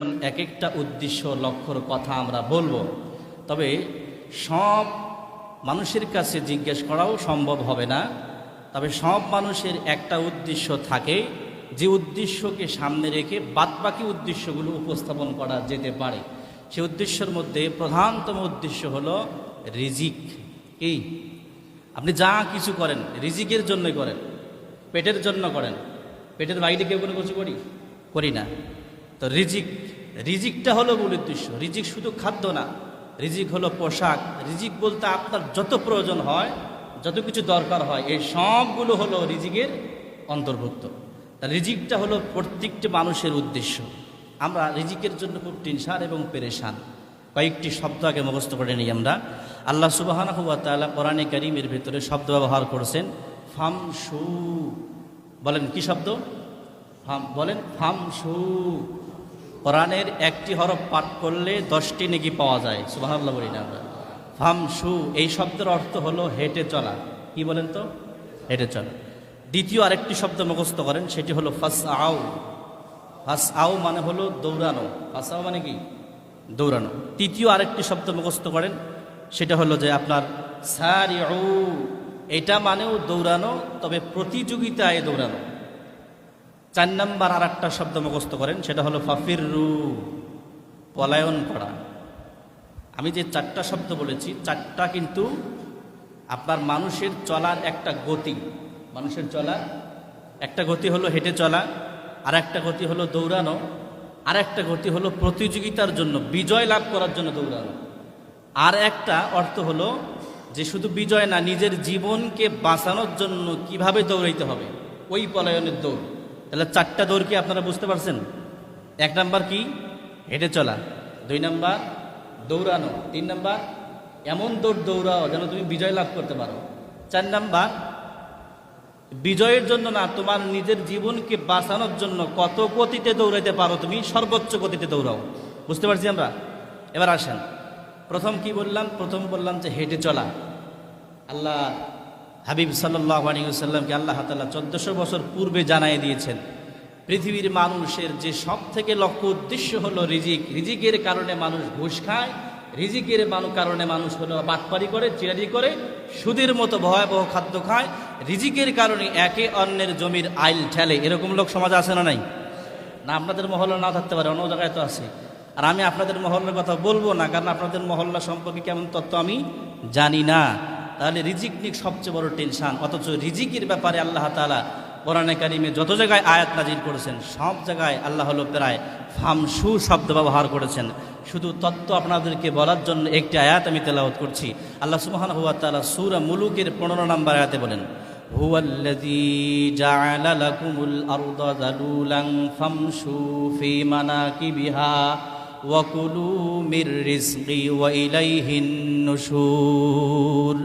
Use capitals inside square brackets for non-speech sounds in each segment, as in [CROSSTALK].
এক একটা উদ্দেশ্য, লক্ষ্যর কথা আমরা বলব। তবে সব মানুষের কাছে জিজ্ঞেস করাও সম্ভব হবে না। তবে সব মানুষের একটা উদ্দেশ্য থাকে, যে উদ্দেশ্যকে সামনে রেখে বাদবাকি উদ্দেশ্যগুলো উপস্থাপন করা যেতে পারে। সে উদ্দেশ্যের মধ্যে প্রধানতম উদ্দেশ্য হলো রিজিক। এই আপনি যা কিছু করেন, রিজিকের জন্যই করেন, পেটের জন্য করেন। পেটের বাইরে কেউ কোনো কিছু করি? করি না। তো রিজিক, রিজিকটা হলো মূল উদ্দেশ্য। রিজিক শুধু খাদ্য না, রিজিক হলো পোশাক। রিজিক বলতে আপনার যত প্রয়োজন হয়, যত কিছু দরকার হয়, এই সবগুলো হলো রিজিকের অন্তর্ভুক্ত। রিজিকটা হলো প্রত্যেকটি মানুষের উদ্দেশ্য। আমরা রিজিকের জন্য খুব টেনশান এবং পেরেশান। কয়েকটি শব্দ আগে মুখস্থ করে নিই আমরা। আল্লাহ সুবাহানা হুয়া তালা কোরআনে করিমের ভিতরে শব্দ ব্যবহার করেছেন ফামসু বলেন কি শব্দ? ফাম, বলেন ফামসু কোরআনের একটি হরফ পাঠ করলে দশটি নেকি পাওয়া যায়। সুবাহান্লাহ বলি না আমরা। ফামসু এই শব্দের অর্থ হলো হেঁটে চলা। কি বলেন তো? হেঁটে চলা। দ্বিতীয় আরেকটি শব্দ মুখস্থ করেন, সেটি হলো ফাস আউ ফাস আউ মানে হলো দৌড়ানো। ফাস আউ মানে কি? দৌড়ানো। তৃতীয় আরেকটি শব্দ মুখস্থ করেন, সেটা হলো যে আপনার সারি এটা মানেও দৌড়ানো, তবে প্রতিযোগিতায় দৌড়ানো। চার নাম্বার আর একটা শব্দ মুখস্থ করেন, সেটা হলো ফাফির রু পলায়ন করা। আমি যে চারটা শব্দ বলেছি, চারটা কিন্তু আপনার মানুষের চলার একটা গতি। মানুষের চলার একটা গতি হলো হেঁটে চলা আর একটা গতি হলো দৌড়ানো আর একটা গতি হলো প্রতিযোগিতার জন্য, বিজয় লাভ করার জন্য দৌড়ানো। আর একটা অর্থ হলো যে শুধু বিজয় না, নিজের জীবনকে বাঁচানোর জন্য কীভাবে দৌড়াইতে হবে, ওই পলায়নের দৌড়। তাহলে চারটা দৌড় কি আপনারা বুঝতে পারছেন? এক নাম্বার কি? হেঁটে চলা। দুই নাম্বার, দৌড়ানো। তিন নাম্বার, এমন দৌড় দৌড়াও যেন তুমি বিজয় লাভ করতে পারো। চার নাম্বার, বিজয়ের জন্য না, তোমার নিজের জীবনকে বাঁচানোর জন্য কত গতিতে দৌড়াইতে পারো তুমি? সর্বোচ্চ গতিতে দৌড়াও। বুঝতে পারছি আমরা? এবার আসেন। প্রথম কি বললাম? প্রথম বললাম যে হেঁটে চলা। আল্লাহ হাবিব সাল্লাহ আলিউসাল্লামকে আল্লাহ তাল্লাহ চোদ্দশো বছর পূর্বে জানাই দিয়েছেন, পৃথিবীর মানুষের যে সব থেকে লক্ষ্য উদ্দেশ্য হলো রিজিক, রিজিকের কারণে মানুষ ঘুষ খায়, রিজিকের কারণে মানুষ হলো বাটপারি করে চিরারি করে, সুদের মতো ভয়াবহ খাদ্য খায়, রিজিকের কারণে একে অন্যের জমির আইল ঠেলে। এরকম লোক সমাজে আছে না নাই? না, আপনাদের মহল্লা না থাকতে পারে, অন্য জায়গায় তো আছে। আর আমি আপনাদের মহল্লার কথা বলব না, কারণ আপনাদের মহল্লা সম্পর্কে কেমন তত্ত্ব আমি জানি না। তাহলে রিজিক নিয়ে সবচেয়ে বড় টেনশান অথচ রিজিকের ব্যাপারে আল্লাহ তালা কোরআনে কারিমে যত জায়গায় আয়াত নাজির করেছেন সব জায়গায় আল্লাহ হলো প্রায় ফামসু শব্দ ব্যবহার করেছেন শুধু তত্ত্ব আপনাদেরকে বলার জন্য একটি আয়াত আমি তেলাওত করছি আল্লাহ সুবহান হুয়া তালা সুরা মুলুকের পনেরো নম্বর আয়াতে বলেন هو الذي جعل لكم الأرض ذلولا فامشوا في مناكبها وكلوا من رزقي وإليه النشور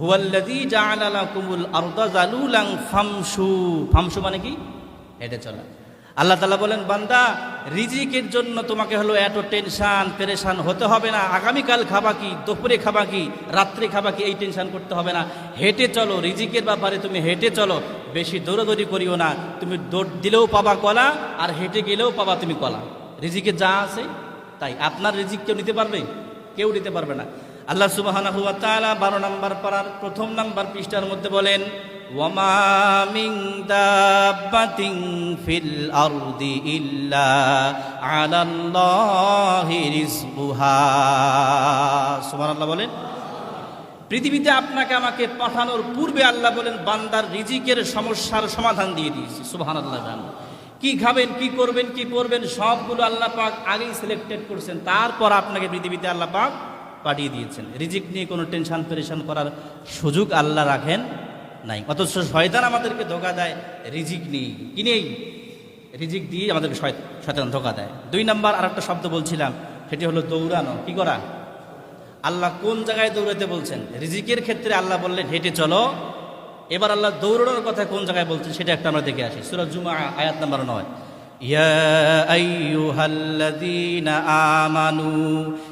হুয়াল্লাযী জাআলা লাকুমুল আরদা জালুলান ফামসু ফামসু মানে কি? হেঁটে চলা। আল্লাহ তালা বলেন, বান্দা, রিজিকের জন্য তোমাকে হলো এত টেনশান, পেরেশান হতে হবে না। আগামীকাল খাবা কি? দুপুরে খাবা কি? রাত্রে খাবা কি? এই টেনশান করতে হবে না। হেঁটে চলো, রিজিকের ব্যাপারে তুমি হেঁটে চলো। বেশি দৌড়াদৌড়ি করিও না। তুমি দৌড় দিলেও পাবা কলা, আর হেঁটে গেলেও পাবা তুমি কলা। রিজিকের যা আছে, তাই। আপনার রিজিক কেউ নিতে পারবে? কেউ নিতে পারবে না। আল্লাহ তাআলা বারো নম্বর পাড়ার প্রথম নাম্বার পৃষ্ঠার মধ্যে বলেন ফিল ইল্লা বলেন, পৃথিবীতে আপনাকে আমাকে পাঠানোর পূর্বে আল্লাহ বলেন, বান্দার রিজিকের সমস্যার সমাধান দিয়ে দিয়েছি। সুবহানাল্লাহ জান। কি খাবেন, কি করবেন কি করবেন সবগুলো আল্লাহ পাক আগেই সিলেক্টেড করছেন। তারপর আপনাকে পৃথিবীতে আল্লাহ পাক পাঠিয়ে দিয়েছেন। রিজিক নিয়ে কোনো টেনশান, পেরেশান করার সুযোগ আল্লাহ রাখেন নাই। অথচ শয়তান আমাদেরকে ধোকা দেয়, রিজিক নিয়ে। কিনেই রিজিক দিয়ে আমাদেরকে শয়তান ধোকা দেয়। দুই নম্বর আর একটা শব্দ বলছিলাম, সেটি হলো দৌড়ানো। কি করা? আল্লাহ কোন জায়গায় দৌড়াতে বলছেন? রিজিকের ক্ষেত্রে আল্লাহ বললেন, হেঁটে চলো। এবার আল্লাহ দৌড়ানোর কথা কোন জায়গায় বলছেন, সেটা একটা আমরা দেখে আসি। সুরাজ জুমা আয়াত নাম্বার নয়। ইয়া আইয়ুহাল্লাযীনা আমানু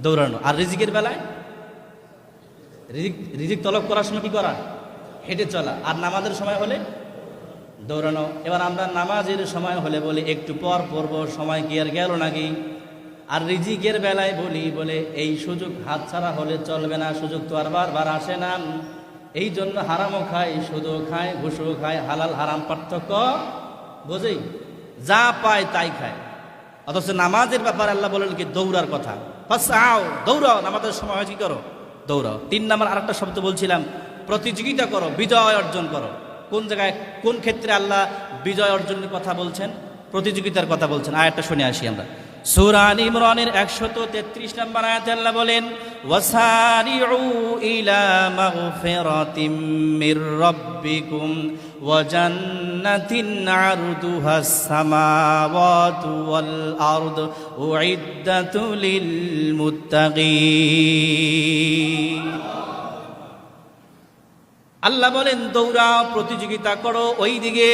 দৌড়ানো। আর রিজিকের বেলায়? রিজিক রিজিক তলব করার সময় কি করা? হেঁটে চলা। আর নামাজের সময় হলে? দৌড়ানো। এবার আমরা নামাজের সময় হলে বলি, একটু পর পড়ব সময় কি আর গেল নাকি? আর রিজিকের বেলায় বলি, বলে, এই সুযোগ হাত ছাড়া হলে চলবে না, সুযোগ তো আর বারবার আসে না। এই জন্য হারামও খায়, সুদও খায়, ঘুষও খায়, হালাল হারাম পার্থক্য বোঝেই। যা পায় তাই খায়। অথচ নামাজের ব্যাপারে আল্লাহ বলেন কি, দৌড়ার কথা। আও, দৌড়াও, নামাজের সময় হয় কি করো? দৌড়াও। তিন নাম্বার আর একটা শব্দ বলছিলাম, প্রতিযোগিতা করো, বিজয় অর্জন করো। কোন জায়গায়, কোন ক্ষেত্রে আল্লাহ বিজয় অর্জনের কথা বলছেন? প্রতিযোগিতার কথা বলছেন। আর একটা শুনে আসি আমরা। সুরান ইমরানের একশত তেত্রিশ নম্বর আয়াতে আল্লাহ বলেন মাগফিরাতিম মির রাব্বিকুম ওয়া জান্নাতিন আরদুহাস সামাওয়াতু ওয়াল আরদ উইদ্দাতু লিল আল্লাহ বলেন, দৌড়াও, প্রতিযোগিতা করো ওই দিকে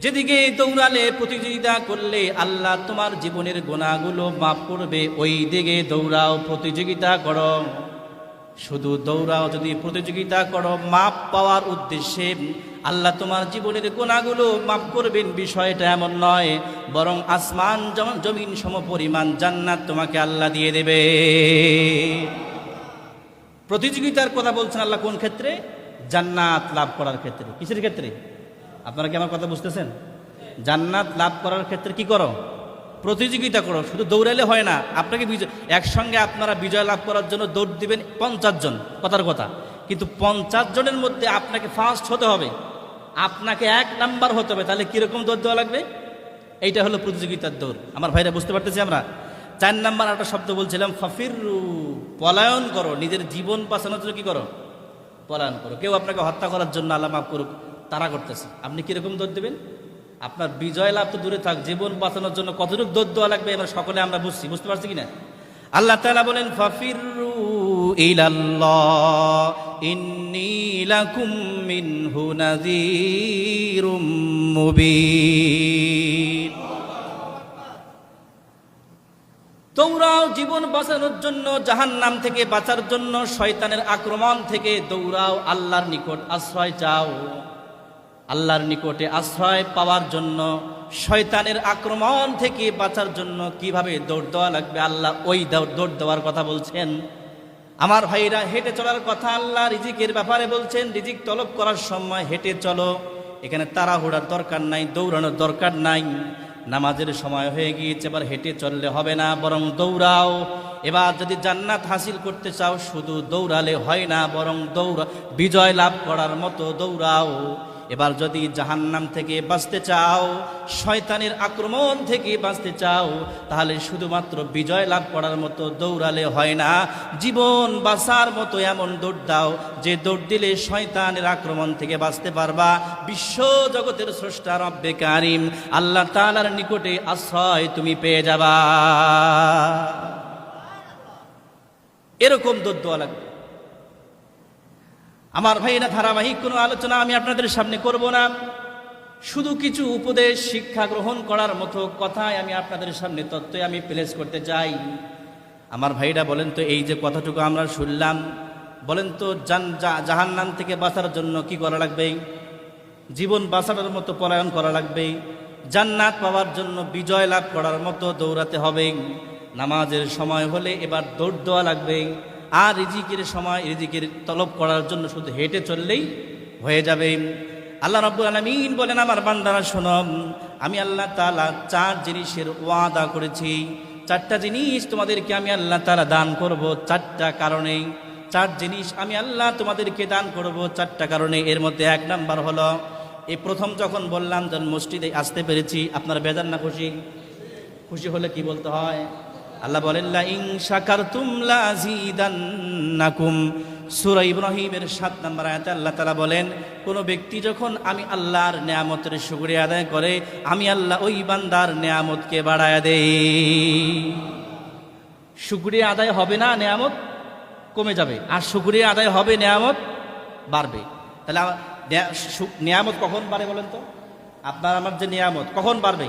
যেদিকে দৌড়ালে প্রতিযোগিতা করলে আল্লাহ তোমার জীবনের গোনাগুলো মাফ করবে, ওই দিকে দৌড়াও, প্রতিযোগিতা করো। শুধু দৌড়াও, যদি প্রতিযোগিতা করো, মাপ পাওয়ার উদ্দেশ্যে আল্লাহ তোমার জীবনের গোনাগুলো মাফ করবেন, বিষয়টা এমন নয়, বরং আসমান জমিন সম পরিমাণ জান্নাত তোমাকে আল্লাহ দিয়ে দেবে। প্রতিযোগিতার কথা বলছেন আল্লাহ কোন ক্ষেত্রে? জান্নাত লাভ করার ক্ষেত্রে। কিসের ক্ষেত্রে? আপনারা কি আমার কথা বুঝতেছেন? জান্নাত লাভ করার ক্ষেত্রে কি করো? প্রতিযোগিতা করো, শুধু দৌড়ালে হয় না, আপনাকে বিজয়, একসঙ্গে আপনারা বিজয় লাভ করার জন্য দৌড় দিবেন পঞ্চাশ জন, কথার কথা। কিন্তু পঞ্চাশ জনের মধ্যে আপনাকে ফার্স্ট হতে হবে। আপনাকে এক নাম্বার হতে হবে, তাহলে কীরকম দৌড় দেওয়া লাগবে? এইটা হলো প্রতিযোগিতার দৌড়। আমার ভাইরা বুঝতে পারতেছি আমরা? চার নাম্বার একটা শব্দ বলছিলাম ফাফিরু পলায়ন করো, নিজের জীবন বাঁচানোর জন্য কি করো? পলায়ন করো। কেউ আপনাকে হত্যা করার জন্য আল্লাহ মাফ করুক তারা করতেছে। আপনি কীরকম দৌড় দেবেন? আপনার বিজয় লাভ তো দূরে থাক, জীবন বাঁচানোর জন্য কতটুকু দৌড় দেওয়া লাগবে এবার সকলে আমরা বুঝছি। বুঝতে পারছি কিনা? আল্লাহ তালা বলেন ফাফিরু দৌড়াও জীবন বাঁচানোর জন্য জাহান নাম থেকে বাঁচার জন্য, শয়তানের আক্রমণ থেকে দৌড়াও, আল্লাহর নিকট আশ্রয় চাও। আল্লাহর নিকটে আশ্রয় পাওয়ার জন্য, শয়তানের আক্রমণ থেকে বাঁচার জন্য কীভাবে দৌড় দেওয়া লাগবে? আল্লাহ ওই দৌড় দেওয়ার কথা বলছেন। আমার ভাইরা, হেঁটে চলার কথা আল্লাহ রিজিকের ব্যাপারে বলছেন। রিজিক তলব করার সময় হেঁটে চলো। এখানে তাড়াহুড়ার দরকার নাই, দৌড়ানোর দরকার নাই। নামাজের সময় হয়ে গিয়েছে, এবার হেঁটে চললে হবে না, বরং দৌড়াও। এবার যদি জান্নাত হাসিল করতে চাও, শুধু দৌড়ালে হয় না, বরং দৌড়া, বিজয় লাভ করার মতো দৌড়াও। এবার যদি জাহান্নাম থেকে বাঁচতে চাও, শয়তানের আক্রমণ থেকে বাঁচতে চাও, তাহলে শুধুমাত্র বিজয় লাভ করার মতো দৌড়ালে হয় না। জীবন বাঁচার মতো এমন দৌড় দাও, যে দৌড় দিলে শয়তানের আক্রমণ থেকে বাঁচতে পারবা। বিশ্ব জগতের স্রষ্টা রব্বে কারিম, আল্লাহ তালার নিকটে আশ্রয় তুমি পেয়ে যাবা। এরকম দেওয়া লাগবে। আমার ভাইরা ধারাবাহিক কোনো আলোচনা আমি আপনাদের সামনে করব না। শুধু কিছু উপদেশ শিক্ষা গ্রহণ করার মতো কথাই আমি আপনাদের সামনে তত্ত্বে আমি প্লেস করতে চাই। আমার ভাইরা বলেন তো, এই যে কথাটুকু আমরা শুনলাম, বলেন তো জান জাহান্নাম থেকে বাঁচার জন্য কি করা লাগবে? জীবন বাঁচানোর মতো পলায়ন করা লাগবে? জান্নাত পাওয়ার জন্য বিজয় লাভ করার মতো দৌড়াতে হবে? নামাজের সময় হলে এবার দৌড় দেওয়া লাগবে? আর রিজিকের সময় রিজিকের তলব করার জন্য শুধু হেঁটে চললেই হয়ে যাবে। আল্লাহ রব্বুল আলমিন বলেন, আমার বান্দারা শোনম আমি আল্লাহ তালা চার জিনিসের ওয়াদা করেছি। চারটা জিনিস তোমাদেরকে আমি আল্লাহ তালা দান করব চারটা কারণে। চার জিনিস আমি আল্লাহ তোমাদেরকে দান করব চারটা কারণে। এর মধ্যে এক নাম্বার হলো, এই প্রথম যখন বললাম যখন মসজিদে আসতে পেরেছি, আপনার বেজান না খুশি? খুশি হলে কি বলতে হয়? আল্লাহ বলেন লা ইং ইন শাকারতুম লাযীদান্নাকুম সুরা ইব্রাহিমের সাত নম্বর আয়াতে আল্লাহ তালা বলেন, কোনো ব্যক্তি যখন আমি আল্লাহর নেয়ামতের শুক্রিয়া আদায় করে, আমি আল্লাহ ওই বান্দার নেয়ামতকে বাড়ায় দেই। শুক্রিয়া আদায় হবে না নেয়ামত? কমে যাবে। আর শুক্রিয়া আদায় হবে, নেয়ামত বাড়বে। তাহলে নেয়া- নেয়ামত কখন বাড়ে বলেন তো? আপনার আমার যে নেয়ামত, কখন বাড়বে?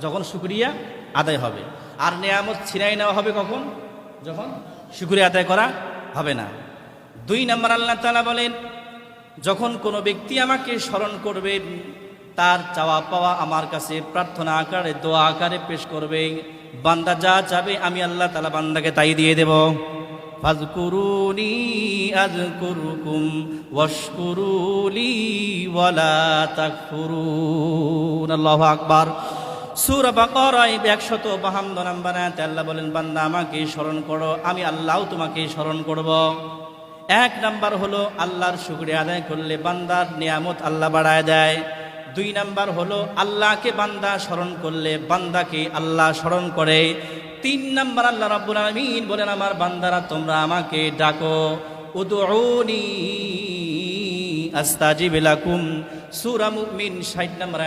যখন শুক্রিয়া আদায় হবে। আর নেয়ামত ছিনাই নেওয়া হবে কখন? যখন? শুক্রিয়া আদায় করা হবে না। দুই নম্বর আল্লাহ তালা বলেন, যখন কোনো ব্যক্তি আমাকে স্মরণ করবে, তার চাওয়া পাওয়া আমার কাছে প্রার্থনা আকারে, দোয়া আকারে পেশ করবে, বান্দা যা চাবে আমি আল্লাহ তালা বান্দাকে তাই দিয়ে দেব। আকবার। সূরা বাকারায় 152 নম্বর আয়াতে আল্লাহ বলেন, বান্দা, আমাকে স্মরণ করো, আমি আল্লাহও তোমাকে স্মরণ করব। এক নাম্বার হলো, আল্লাহর শুকরিয়া আদায় করলে বান্দার নিয়ামত আল্লাহ বাড়ায় দেয়। দুই নাম্বার হলো, আল্লাহকে বান্দা স্মরণ করলে বান্দাকে আল্লাহ স্মরণ করে। তিন নাম্বার আল্লাহ রাব্বুল আলামিন বলেন, আমার বান্দারা, তোমরা আমাকে ডাকো। উদউনি আস্তাজিব লাকুম। সূরা মুমিন 60 নম্বর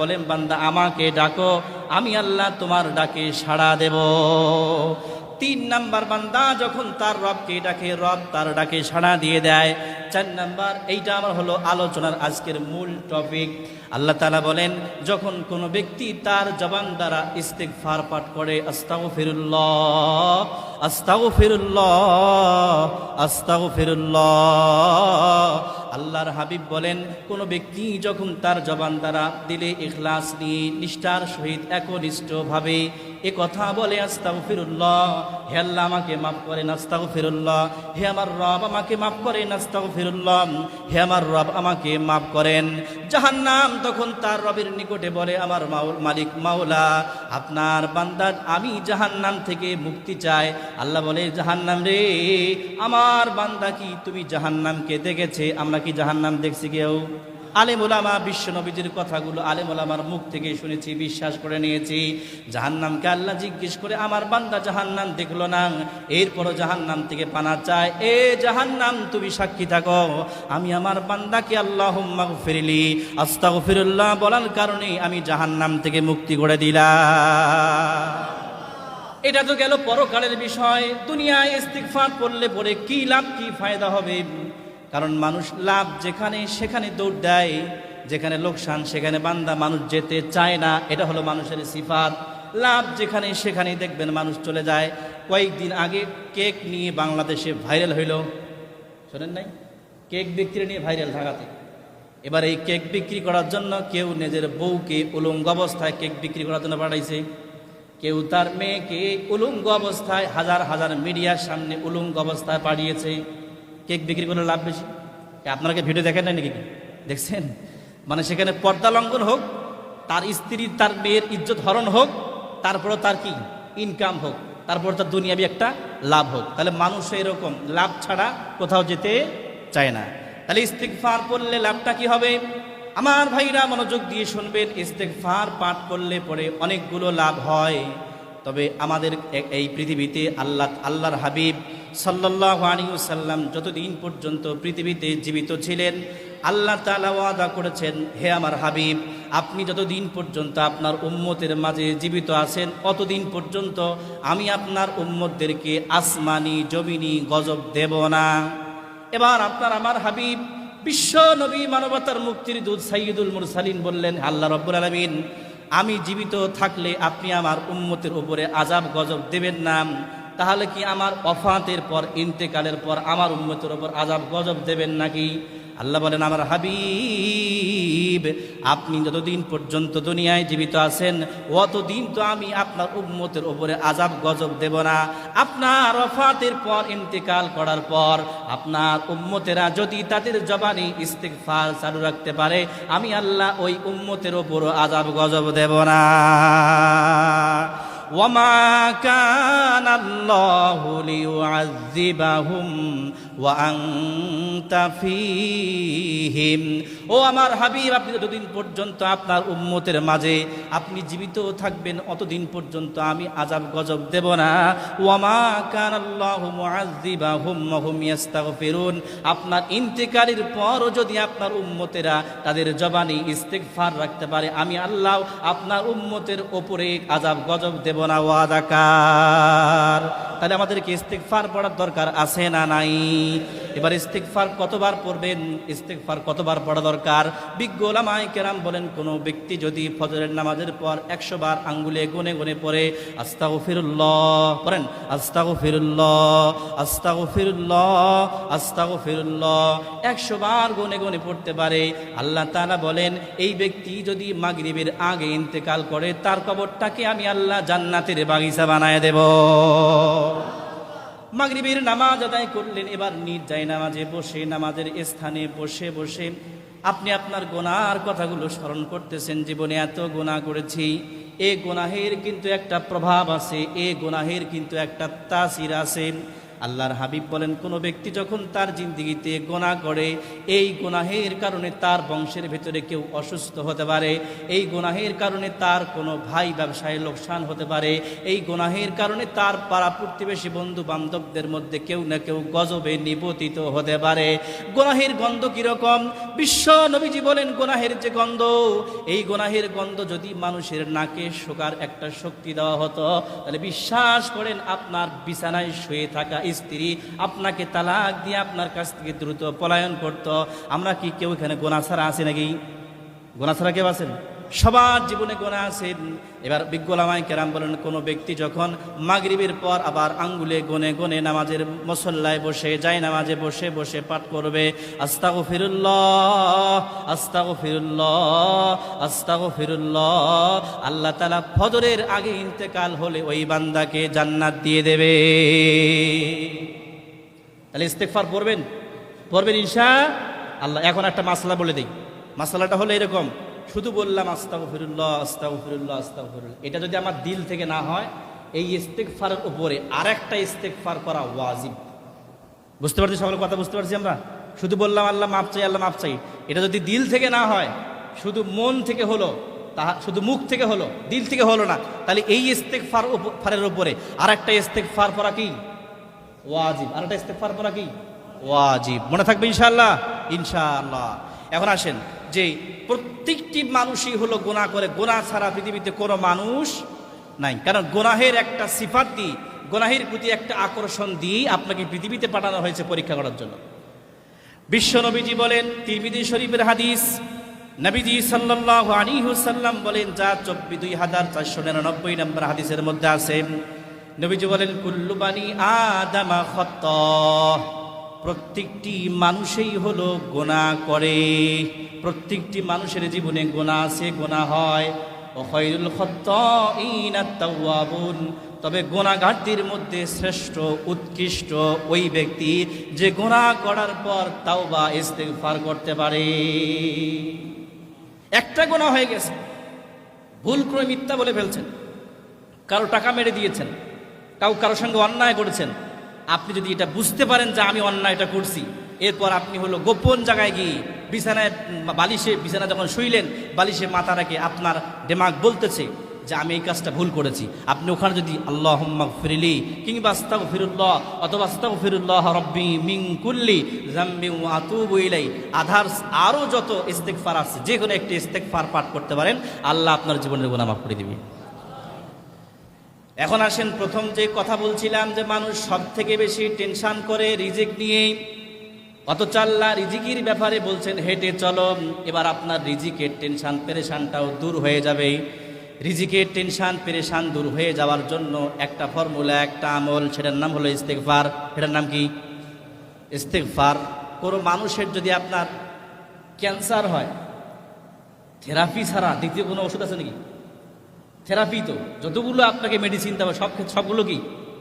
বলেন, বান্দা আমাকে ডাকো, আমি আল্লাহ তোমার ডাকে সাড়া দেব। তিন নাম্বার বান্দা যখন তার রবকে ডাকে, রব তার ডাকে সাড়া দিয়ে দেয়। চার নাম্বার, এইটা আমার হলো আলোচনার আজকের মূল টপিক। আল্লাহ তালা বলেন, যখন কোনো ব্যক্তি তার জবান দ্বারা ইস্তেকফার পাঠ করে আস্তাও ফিরুল্লাহ আস্তাও ফিরুল্লাহ আস্তাও ফিরুল্লাহ আল্লাহর হাবিব বলেন, কোনো ব্যক্তি যখন তার জবান দ্বারা দিলে ইখলাস নিয়ে নিষ্ঠার সহিত একনিষ্ঠভাবে এ কথা বলে আস্তাও ফিরুল্লাহ হে আল্লাহ, আমাকে মাফ করে আস্তাও ফিরুল্লাহ হে আমার রব, আমাকে মাফ করেন আস্তাও ফিরুল্লাহ হে আমার রব, আমাকে মাফ করেন। জাহান্নাম তখন তার রবের নিকটে বলে, আমার মালিক মাওলা, আপনার বান্দার আমি জাহান নাম থেকে মুক্তি চাই। আল্লাহ বলে জাহান নাম রে, আমার বান্দা কি তুমি জাহান্নামকে দেখেছে? আমরা কি জাহান্নাম দেখছি কেউ? আলেম ওলামা বিশ্ব নবীজির কথাগুলো আলেম ওলামার মুখ থেকে শুনেছি, বিশ্বাস করে নিয়েছি। জাহান্নামকে আল্লাহ জিজ্ঞেস করে, আমার বান্দা জাহান্নাম দেখল না? এরপরও জাহান্নাম থেকে পানা চায়, এ জাহান্নাম, তুমি সাক্ষী থাকো। আমি আমার বান্দাকে আল্লাহ ফিরলি আস্তাগ ফিরুল্লাহ বলার কারণে আমি জাহান্নাম থেকে মুক্তি করে দিলাম। এটা তো গেল পরকালের বিষয়। দুনিয়ায় ইস্তিগফার করলে পরে কি লাভ, কি ফায়দা হবে? কারণ মানুষ লাভ যেখানে সেখানে দৌড় দেয়, যেখানে লোকসান সেখানে বান্দা মানুষ যেতে চায় না, এটা হলো মানুষের সিফাত। লাভ যেখানে সেখানে দেখবেন মানুষ চলে যায়। কয়েকদিন আগে কেক নিয়ে বাংলাদেশে ভাইরাল হইল। শোনেন নাই? কেক বিক্রি নিয়ে ভাইরাল ঢাকাতে। এবার এই কেক বিক্রি করার জন্য কেউ নিজের বউকে উলঙ্গ অবস্থায় কেক বিক্রি করার জন্য পাঠাইছে। কেউ তার মেয়েকে উলঙ্গ অবস্থায় হাজার হাজার মিডিয়ার সামনে উলঙ্গ অবস্থায় পাঠিয়েছে। কেক বিক্রি করলে লাভ বেশি। আপনারা কি ভিডিও দেখেন নাই নাকি? দেখছেন? মানে সেখানে পর্দা লঙ্ঘন হোক, তার স্ত্রী, তার মেয়ের ইজ্জত হরণ হোক, তারপরও তার কি? ইনকাম হোক তারপর তার দুনিয়াবি একটা লাভ হোক। তাহলে মানুষ এরকম, লাভ ছাড়া কোথাও যেতে চায় না। তাহলে ইস্তিকফার করলে লাভটা কি হবে? আমার ভাইরা মনোযোগ দিয়ে শুনবেন ইস্তেকফার পাঠ করলে পরে অনেকগুলো লাভ হয়। তবে আমাদের এই পৃথিবীতে আল্লাহ, আল্লাহর হাবিব সাল্লাহ আলিউসাল্লাম যতদিন পর্যন্ত পৃথিবীতে জীবিত ছিলেন, আল্লাহ তালা ওয়াদা করেছেন, হে আমার হাবিব, আপনি যতদিন পর্যন্ত আপনার উম্মতের মাঝে জীবিত আছেন, অতদিন পর্যন্ত আমি আপনার উম্মতদেরকে আসমানি, জমিনি গজব দেব না। এবার আপনার আমার হাবিব বিশ্ব নবী মানবতার মুক্তির দূত সাইয়দুল মুরসালিন বললেন, আল্লাহ রব্বুল আলমিন আমি জীবিত থাকলে আপনি আমার উম্মতের উপরে আজাব গজব দেবেন না। তাহলে কি আমার অফাতের পর, ইন্তেকালের পর আমার উম্মতের উপর আজাব গজব দেবেন নাকি? আল্লাহ বলেন আমার হাবিব আপনি যতদিন পর্যন্ত দুনিয়ায় জীবিত আছেন অতদিন তো আমি আপনার উম্মতের উপরে আজাব গজব দেব না আপনার অফাতের পর ইন্তেকাল করার পর আপনার উম্মতেরা যদি তাদের জবানি ইস্তেকফার চালু রাখতে পারে আমি আল্লাহ ওই উম্মতের ওপরও আজাব গজব দেব না وما كان الله ليعذبهم وأنت فيهم ও আমার হাবিব, আপনি যতদিন পর্যন্ত আপনার উম্মতের মাঝে আপনি জীবিত থাকবেন, অতদিন পর্যন্ত আমি আজাব গজব দেব না। ওয়ামা কান আল্লাহ মুআযযিবাহুম ওয়া হুম ইস্তাগফিরুন আপনার ইন্তেকালের পরও যদি আপনার উম্মতেরা তাদের জবানি ইস্তেগফার রাখতে পারে, আমি আল্লাহ আপনার উম্মতের ওপরে আজাব গজব দেব না। ওয়াদাকার তাহলে আমাদেরকে ইস্তেগফার পড়ার দরকার আছে না নাই? এবার ইস্তেগফার কতবার পড়বেন? ইস্তেগফার কতবার পড়া দরকার? বিজ্ঞ ওলামায়ে কেরাম বলেন, কোনো ব্যক্তি যদি ফজরের নামাজের পর একশো বার আঙ্গুলে গুনে গুনে পড়ে, আস্তাগফিরুল্লাহ, পড়েন, আস্তাগফিরুল্লাহ আস্তাগফিরুল্লাহ আস্তাগফিরুল্লাহ, একশো বার গুনে গুনে পড়তে পারে। আল্লাহ তাআলা বলেন, এই ব্যক্তি যদি মাগরিবের আগে ইন্তেকাল করে, তার কবরটাকে আমি আল্লাহ জান্নাতের বাগিচা বানায় দেব। মাগরিবের নামাজ আদায় করলেন, এবার নিজ যায় নামাজে বসে, নামাজের স্থানে বসে বসে আপনি আপনার গোনার কথাগুলো স্মরণ করতেছেন, জীবনে এত গোনা করেছি, এ গোনাহের কিন্তু একটা প্রভাব আছে, এ গোনাহের কিন্তু একটা তাসির আছে আল্লাহর হাবিব বলেন, কোনো ব্যক্তি যখন তার জিন্দিগিতে গোনা করে, এই গোনাহের কারণে তার বংশের ভেতরে কেউ অসুস্থ হতে পারে, এই গোনাহের কারণে তার কোনো ভাই ব্যবসায় লোকসান হতে পারে, এই গোনাহের কারণে তার পাড়া প্রতিবেশী বন্ধু বান্ধবদের মধ্যে কেউ না কেউ গজবে নিপতিত হতে পারে। গোনাহের গন্ধ কীরকম? বিশ্ব নবীজি বলেন, গোনাহের যে গন্ধ, এই গোনাহের গন্ধ যদি মানুষের নাকে শোকার একটা শক্তি দেওয়া হতো, তাহলে বিশ্বাস করেন আপনার বিছানায় শুয়ে থাকা স্ত্রী, আপনাকে তালাক দিয়ে আপনার কাছ থেকে দ্রুত পলায়ন করত। আমরা কি কেউ এখানে গোনা ছাড়া আছি নাকি? গোনা ছাড়া কেউ আছেন? সবার জীবনে গোনা আছে। এবার বিজ্ঞলামাই কেরাম বলেন, কোনো ব্যক্তি যখন মাগরিবের পর আবার আঙ্গুলে গনে গনে নামাজের মসল্লায় বসে, যায় নামাজে বসে বসে পাঠ করবে আস্তাগো ফিরুল্লাহ আস্তাগো ফিরুল্লাহ আস্তাগো ফিরুল্লাহ আল্লাহ তালা ফজরের আগে ইন্তেকাল হলে ওই বান্দাকে জান্নাত দিয়ে দেবে। তাহলে ইস্তেকফার পড়বেন। পড়বেন ঈশা আল্লাহ। এখন একটা মাসলা বলে দিই। মাসলাটা হলো এরকম, শুধু বললাম আস্তাও ফিরুল্লাহ আস্তাও ফিরুল্লাহ আস্তাও ফিরুল্লাহ এটা যদি আমার দিল থেকে না হয়, এই ইস্তেকফারের উপরে আর একটা ইস্তেকফার করা ওয়াজিব। বুঝতে পারছি সকলের কথা? বুঝতে পারছি আমরা? শুধু বললাম আল্লাহ মাপ চাই, আল্লাহ মাপ চাই। এটা যদি দিল থেকে না হয়, শুধু মন থেকে হলো, তাহা শুধু মুখ থেকে হলো, দিল থেকে হলো না, তাহলে এই ইস্তেকফার ফারের উপরে আর একটা ইস্তেকফার করা কি? ওয়াজিব। আর একটা ইস্তেকফার করা কি? ওয়াজিব। মনে থাকবে ইনশাআল্লাহ? ইনশাআল্লাহ। এখন আসেন, যে প্রত্যেকটি মানুষই হলো গোনা করে গোনা ছাড়া পৃথিবীতে কোনো মানুষ নাই। কারণ গোনাহের একটা সিফাত দিয়ে গোনাহের প্রতি একটা আকর্ষণ দিয়ে আপনাকে পৃথিবীতে পাঠানো হয়েছে পরীক্ষা করার জন্য। বিশ্ব নবীজি বলেন তিরমিদি শরীফের হাদিস, নবীজি সাল্লাল্লাহু আলাইহি সাল্লাম বলেন, যা চব্বিশ দুই হাজার চারশো নিরানব্বই নম্বর হাদিসের মধ্যে আছে নবীজি বলেন, কুল্লু বানি আদামা খত প্রত্যেকটি মানুষই হলো গোনা করে। প্রত্যেকটি মানুষের জীবনে গোনা আছে, গোনা হয়। তবে গোনাগারদের মধ্যে শ্রেষ্ঠ, উৎকৃষ্ট ওই ব্যক্তি যে গোনা করার পর তাও বা ইস্তেগফার করতে পারে। একটা গোনা হয়ে গেছে। ভুল করে মিথ্যা বলে ফেলছেন। কারও টাকা মেরে দিয়েছেন। কাউ কারোর সঙ্গে অন্যায় করেছেন। আপনি যদি এটা বুঝতে পারেন যে আমি অন্যায়টা করছি, এরপর আপনি হলো গোপন জায়গায় গিয়ে বিছানায় বালিশে বিছানা যখন শুইলেন, বালিশে মাথা রাখে আপনার ডেমাগ বলতেছে যে, আমি এই কাজটা ভুল করেছি। আপনি ওখানে যদি আল্লাহ ফিরিলি কিংবা আস্তাগ ফিরুল্লাহ অথবা আস্তাগ ফিরুল্লাহ রব্বি মিং কুল্লি জাম্বি আতুবু ইলাই। আধার আরও যত ইস্তেকফার আছে যে কোনো একটি ইস্তেকফার পাঠ করতে পারেন, আল্লাহ আপনার জীবনের গুণা মাফ করে দিবে। এখন আসেন প্রথম যে কথা বলছিলাম যে মানুষ সব থেকে বেশি টেনশন করে, রিজিক নিয়ে। অথচ আল্লাহ রিজিকির ব্যাপারে বলছেন, হেঁটে চলো এবার আপনার রিজিকের টেনশান, পেরেশানটাও দূর হয়ে যাবে। রিজিকের টেনশান, পেরেশান দূর হয়ে যাওয়ার জন্য একটা ফর্মুলা, একটা আমল, সেটার নাম হলো ইস্তেকফার সেটার নাম কি? ইস্তেকফার কোনো মানুষের যদি আপনার ক্যান্সার হয়, থেরাপি ছাড়া দ্বিতীয় কোনো ওষুধ আছে নাকি? থেরাপি তো। যতগুলো আপনাকে মেডিসিন দেবে সব সবগুলো কি?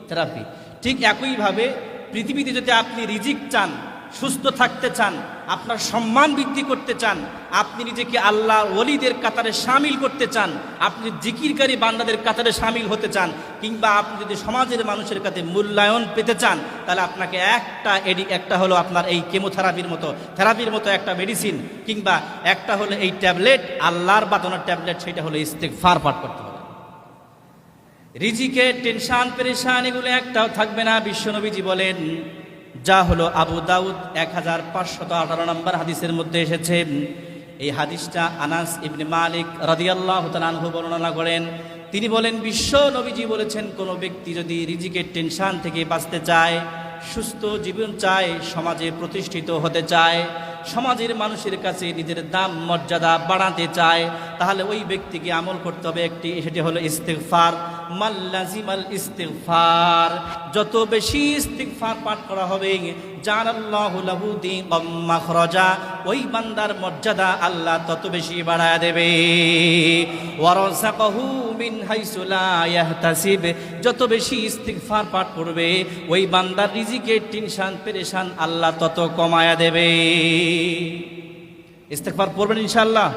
থেরাপি। ঠিক একইভাবে পৃথিবীতে যদি আপনি রিজিক চান, সুস্থ থাকতে চান, আপনার সম্মান বৃদ্ধি করতে চান, আপনি নিজেকে আল্লাহ ওলিদের কাতারে সামিল করতে চান, আপনি জিকিরকারী বান্দাদের কাতারে সামিল হতে চান, কিংবা আপনি যদি সমাজের মানুষের কাছে মূল্যায়ন পেতে চান, তাহলে আপনাকে একটা এডি, একটা হলো আপনার এই কেমোথেরাপির মতো, থেরাপির মতো একটা মেডিসিন কিংবা একটা হলো এই ট্যাবলেট, আল্লাহর বাতনের ট্যাবলেট, সেটা হলো ইস্তেক ফার পাঠ করতে। রিজিকে, টেনশন, পেরেশান, এগুলো একটাও থাকবে না, বিশ্বনবীজি বলেন। যা হলো আবু দাউদ এক হাজার পাঁচশত আঠারো নম্বর হাদিসের মধ্যে এসেছে। এই হাদিসটা আনাস ইবনে মালিক রাদিয়াল্লাহ তালানহু বর্ণনা করেন। তিনি বলেন বিশ্ব নবীজি বলেছেন, কোনো ব্যক্তি যদি রিজিকের টেনশন থেকে বাঁচতে চায়, সুস্থ জীবন চায়, সমাজে প্রতিষ্ঠিত হতে চায়, সমাজের মানুষের কাছে নিজের দাম, মর্যাদা বাড়াতে চায়, তাহলে ওই ব্যক্তিকে আমল করতে হবে একটি, সেটি হলো ইস্তেগফার। মাল্লাজিমাল ইস্তেগফার। যত বেশি ইস্তেগফার পাঠ করা হবে, জানাল্লাহু লাহু দিকাম মাখরাজা, ওই বান্দার মর্যাদা আল্লাহ তত বেশি বাড়ায় দেবে। ওয়ারাযাকাহু মিন হাইসু লা ইয়াহতাসিব। যত বেশি ইস্তিগফার পাঠ করবে, ওই বান্দার রিজিকের টেনশন, পেরেশান আল্লাহ তত কমায়া দেবে। ইস্তেগফার পড়বেন ইনশাল্লাহ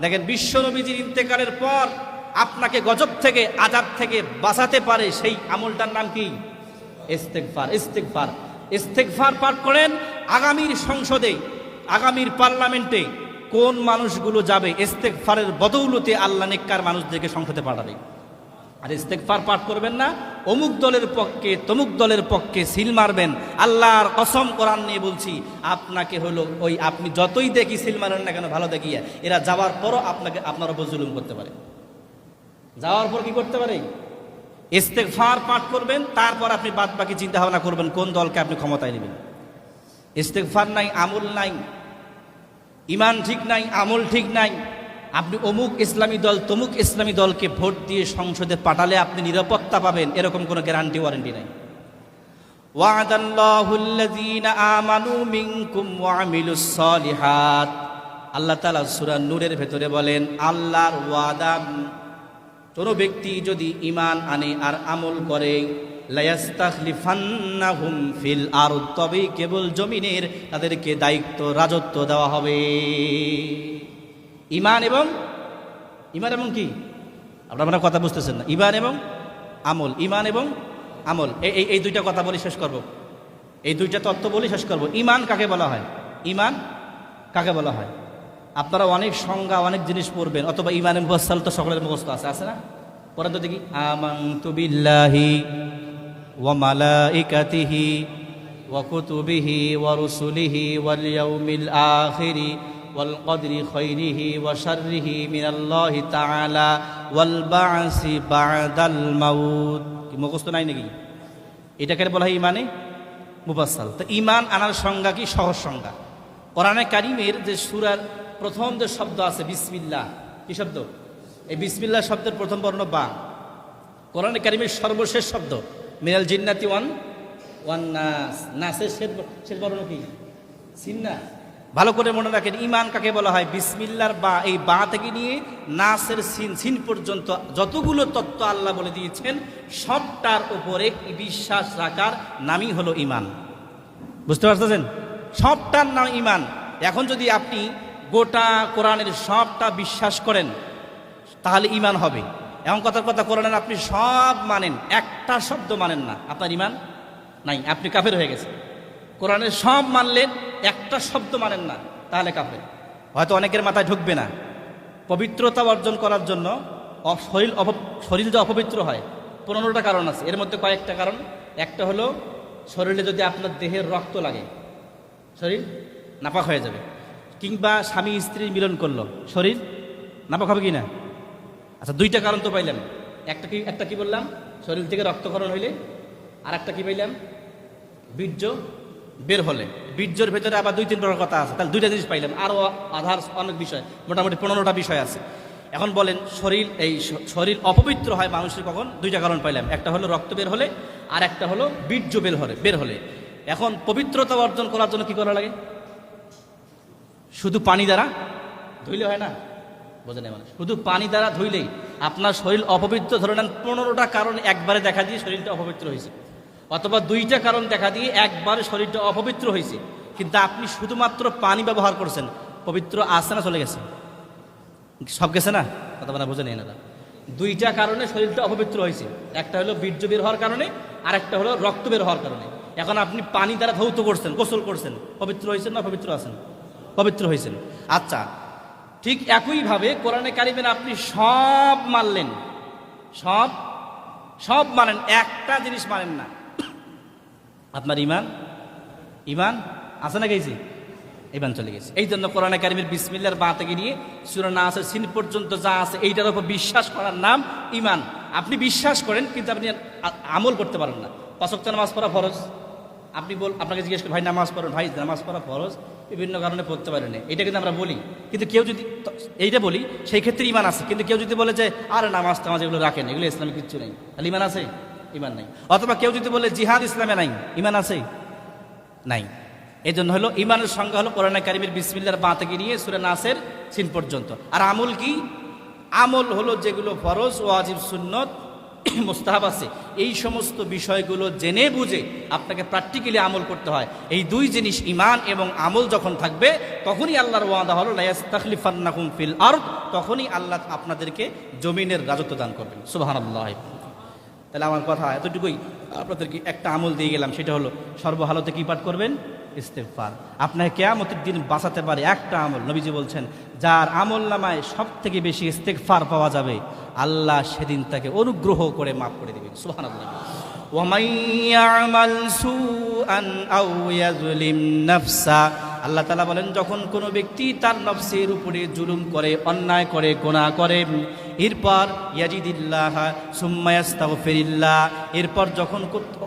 দেখেন বিশ্ব নবীজির ইন্তেকালের পর আপনাকে গজব থেকে, আজাব থেকে বাঁচাতে পারে সেই আমলটার নাম কি? ইস্তেগফার ইস্তেগফার। ইস্তেগফার পাঠ করেন আগামীর সংসদে, আগামীর পার্লামেন্টে কোন মানুষগুলো যাবে? ইস্তেগফারের বদৌলতে আল্লাহ নেককার মানুষদেরকে সংসদে পাঠাবে। আর ইস্তেগফার পাঠ করবেন না, অমুক দলের পক্ষে, তমুক দলের পক্ষে সিল মারবেন। আল্লাহর কসম কোরআন নিয়ে বলছি, আপনাকে হলো ওই আপনি যতই দেখি সিল মারেন না কেন, ভালো দেখিয়ে, এরা যাওয়ার পরও আপনাকে, আপনার উপর জুলুম করতে পারে। যাওয়ার পর কি করতে পারে ইস্তেগফার পাঠ করবেন তারপর আপনি বাদ বাকি চিন্তা ভাবনা করবেন কোন দলকে আপনি ক্ষমতায় নেবেন ইস্তেগফার নাই আমল নাই ইমান ঠিক নাই আমল ঠিক নাই আপনি অমুক ইসলামী দল তমুক ইসলামী দলকে ভোট দিয়ে সংসদে পাঠালে আপনি নিরাপত্তা পাবেন এরকম কোনো গ্যারান্টি ওয়ারেন্টি নাই وعد الله الذين آمنوا منكم وعملوا الصالحات আল্লাহ তালা সুরা নূরের ভেতরে বলেন আল্লাহর ওয়াদা কোনো ব্যক্তি যদি ইমান আনে আর আমল করে ফিল আর তবেই কেবল জমিনের তাদেরকে দায়িত্ব, রাজত্ব দেওয়া হবে। ইমান এবং ইমান এবং কি? আপনারা মানে কথা বুঝতেছেন না। ইমান এবং আমল ইমান এবং আমল। এই- এই দুইটা কথা বলি শেষ করব। এই দুইটা তত্ত্ব বলি শেষ করব। ইমান কাকে বলা হয়? ইমান কাকে বলা হয়? আপনারা অনেক সংজ্ঞা, অনেক জিনিস পড়বেন, অথবা ইমানে মুফাসাল তো সকলের মুখস্থ আছে আছে না? পরে তো দেখি। আমান্তু বিল্লাহি ওয়া মালাইকাতিহি ওয়া কুতুবিহি ওয়া রুসুলিহি ওয়াল ইয়াউমিল আখিরি ওয়াল কদরি খাইরিহি ওয়া শাররিহি মিনাল্লাহি তাআলা ওয়াল বা'সি বা'দাল মাউত। কি, মুখস্থ নাই নাকি? এটাকে বলা হয় ইমানে মুফাসাল তো ইমান আনার সংজ্ঞা কি? সহজ সংজ্ঞা। কোরআনে কারিমের যে সুরার প্রথম যে শব্দ আছে বিসমিল্লাহ, কি শব্দ? এই বিসমিল্লাহ শব্দের প্রথম বর্ণ বা। কোরআনে কারিমের সর্বশেষ শব্দ, মিনাল জিন্নাতি ওয়ান ওয়ান নাস। নাসের শেষ বর্ণ কি? সিন্না। ভালো করে মনে রাখেন ইমান কাকে বলা হয়? বিসমিল্লার বা, এই বা থেকে নিয়ে নাসের সিন সিন পর্যন্ত যতগুলো তত্ত্ব আল্লাহ বলে দিয়েছেন, সবটার উপরে বিশ্বাস রাখার নামই হলো ইমান বুঝতে পারতেছেন? সবটার নাম ইমান এখন যদি আপনি গোটা কোরআনের সবটা বিশ্বাস করেন, তাহলে ইমান হবে। এমন কথার কথা কোরআনের আপনি সব মানেন, একটা শব্দ মানেন না। আপনার ইমান নাই, আপনি কাফের হয়ে গেছেন। কোরআনের সব মানলেন একটা শব্দ মানেন না, তাহলে কাফের। হয়তো অনেকের মাথায় ঢুকবে না। পবিত্রতা অর্জন করার জন্য শরীর শরীর যে অপবিত্র হয়, পনেরোটা কারণ আছে। এর মধ্যে কয়েকটা কারণ। একটা হলো, শরীরে যদি আপনার দেহের রক্ত লাগে, শরীর নাপাক হয়ে যাবে। কিংবা স্বামী স্ত্রীর মিলন করল। শরীর নাপাক হবে কি না আচ্ছা দুইটা কারণ তো পাইলাম। একটা কি একটা কি বললাম? শরীর থেকে রক্তক্ষরণ হইলে আর একটা কি পাইলাম? বীর্য বের হলে। বীর্যর ভেতরে আবার দুই তিন প্রকার কথা আছে। তাহলে দুইটা জিনিস পাইলাম। আরও আধার অনেক বিষয়, মোটামুটি পনেরোটা বিষয় আছে। এখন বলেন, শরীর এই শরীর অপবিত্র হয় মানুষের কখন? দুইটা কারণ পাইলাম। একটা হলো রক্ত বের হলে আর একটা হলো বীর্য বের হলে বের হলে। এখন পবিত্রতা অর্জন করার জন্য কি করা লাগে? শুধু পানি দ্বারা? ধুইলে হয় না? বোঝে না মানুষ। শুধু পানি দ্বারা ধুইলেই আপনার শরীর অপবিত্র। ধরে নেন পনেরোটা কারণ একবারে দেখা দিয়ে শরীরটা অপবিত্র হয়েছে। অথবা দুইটা কারণ দেখা দিয়ে একবারে শরীরটা অপবিত্র হয়েছে। কিন্তু আপনি শুধুমাত্র পানি ব্যবহার করছেন পবিত্র আসে না চলে গেছে। সব গেছে না? কথা বলা বোঝেন না দুইটা কারণে শরীরটা অপবিত্র হয়েছে। একটা হলো বীর্য বের হওয়ার কারণে আর একটা হলো রক্ত বের হওয়ার কারণে। এখন আপনি পানি দ্বারা ধৌত করছেন গোসল করছেন পবিত্র হয়েছেন না পবিত্র আছেন? পবিত্র হয়েছেন। আচ্ছা ঠিক একইভাবে কোরআনে কারিমের আপনি সব মানলেন। সব সব মানেন, একটা জিনিস মানেন না। আপনার ইমান ইমান আছে না গেছি? ইমান চলে গেছে। এই জন্য কোরআন একাডেমির বিসমিল্লার বা থেকে নিয়ে সুরানা আছে সিন পর্যন্ত যা আছে, এইটার উপর বিশ্বাস করার নাম ইমান আপনি বিশ্বাস করেন, কিন্তু আপনি আমল করতে পারেন না। পাঁচক্ত নামাজ পড়া ফরজ। আপনি বল আপনাকে জিজ্ঞেস করেন ভাই, নামাজ পড়েন, ভাই, নামাজ পড়া ফরজ? বিভিন্ন কারণে পড়তে পারেন। না এটা কিন্তু আমরা বলি। কিন্তু কেউ যদি এইটা বলি, সেই ক্ষেত্রে ইমান আছে। কিন্তু কেউ যদি বলে যে, আরে নামাজ টামাজ এগুলো রাখেন, এগুলো ইসলামে কিচ্ছু নেই। তাহলে ইমান আছে? ইমান নাই। অথবা কেউ যদি বলে, জিহাদ ইসলামে নাই। ইমান আছে? নাই। এই জন্য হলো ইমানের সংজ্ঞা হলো কোরআন কারিমের বিসমিল্লার বাঁ থেকে নিয়ে সুরে নাসের সিন পর্যন্ত। আর আমল কি? আমল হলো যেগুলো ফরজ ও আজিব সুন্নত [COUGHS] মোস্তাহাব আছে। এই সমস্ত বিষয়গুলো জেনে বুঝে আপনাকে প্র্যাকটিক্যালি আমল করতে হয়। এই দুই জিনিস ইমান এবং আমল যখন থাকবে, তখনই আল্লাহর ওয়াদা হলো লাইয়াস্তাখলিফান্নাকুম ফিল আর তখনই আল্লাহ আপনাদেরকে জমিনের রাজত্ব দান করবেন। সুবহানাল্লাহ। তাহলে আমার কথা এতটুকুই, আপনাদেরকে একটা আমল দিয়ে গেলাম, সেটা হলো, সর্বহালতে কি পাঠ করবেন? ইস্তেফার আপনাকে কেয়ামতের দিন বাঁচাতে পারে একটা আমল। নবীজি বলছেন, যার আমল নামায় সব থেকে বেশি ইস্তেকফার পাওয়া যাবে, আল্লাহ সেদিন তাকে অনুগ্রহ করে মাফ করে দেবেন। সুহান আল্লাহ তালা বলেন, যখন কোনো ব্যক্তি তার নফসের উপরে জুলুম করে, অন্যায় করে গোনা করে এরপর ইয়াজিদিল্লাহ সুম্মায়াস্তাগফিরিল্লাহ এরপর যখন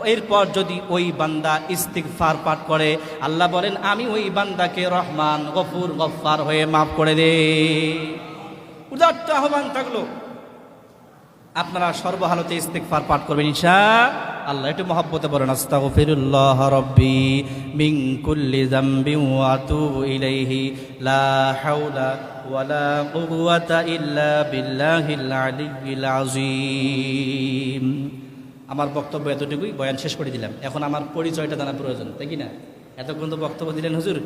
এরপর যদি ওই বান্দা ইস্তিগফার পাঠ করে, আল্লাহ বলেন, আমি ওই বান্দাকে রহমান, গফুর গফার হয়ে মাফ করে দে। উদারটা আহ্বান থাকল। আপনারা সর্বহালতে ইস্তেকফার পাঠ করবেন ইনশা আল্লাহ, একটু মহাব্বতে বলেন, আস্তাগফিরুল্লাহ রব্বি মিন কুল্লি যামবি ওয়া আতুবু ইলাইহি, লা হাওলা ওয়ালা কুওয়াতা ইল্লা বিল্লাহিল আলিয়্যিল আযীম। আমার বক্তব্য এতটুকুই, বয়ান শেষ করে দিলাম। এখন আমার পরিচয়টা জানা প্রয়োজন, তাই কি না? এতক্ষণ তো বক্তব্য দিলেন হুজুর।